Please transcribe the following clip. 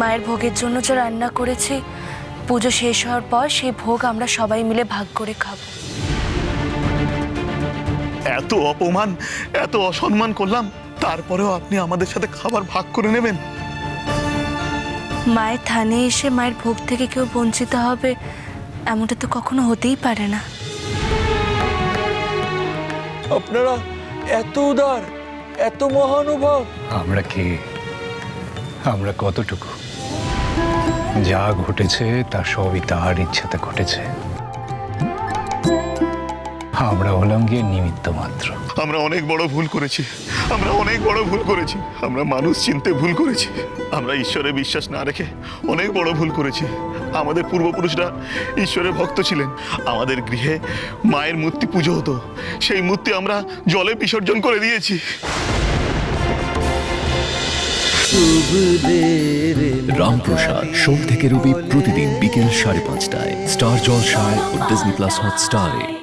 মায়ের ভোগের জন্য যে রান্না করেছি পুজো শেষ হওয়ার পর সেই ভোগ আমরা সবাই মিলে ভাগ করে খাব। এত অপমান এত অসম্মান করলাম তারপরেও আপনি আমাদের সাথে খাবার ভাগ করে নেবেন? মায়ের থানে এসে মায়ের ভোগ থেকে কেউ বঞ্চিত হবে এমনটা তো কখনো হতেই পারে না। আপনারা এত উদার এত মহানুভব। আমরা কে আমরা কতটুকু? যা ঘটেছে, তা সবই তার ইচ্ছাতে ঘটেছে। আমরা হলাম গিয়ে নিমিত্ত মাত্র। আমরা অনেক বড় ভুল করেছি। আমরা অনেক বড় ভুল করেছি। আমরা মানুষ চিনতে ভুল করেছি। আমরা ঈশ্বরে বিশ্বাস না রেখে অনেক বড় ভুল করেছি। আমাদের পূর্বপুরুষরা ঈশ্বরের ভক্ত ছিলেন। আমাদের গৃহে মায়ের মূর্তি পুজো হতো। সেই মূর্তি আমরা জলে বিসর্জন করে দিয়েছি। রামপ্রসাদ সোম থেকে রবি প্রতিদিন বিকেল সাড়ে পাঁচটায়। স্টার জলসায় ও ডিজনি প্লাস হটস্টারে।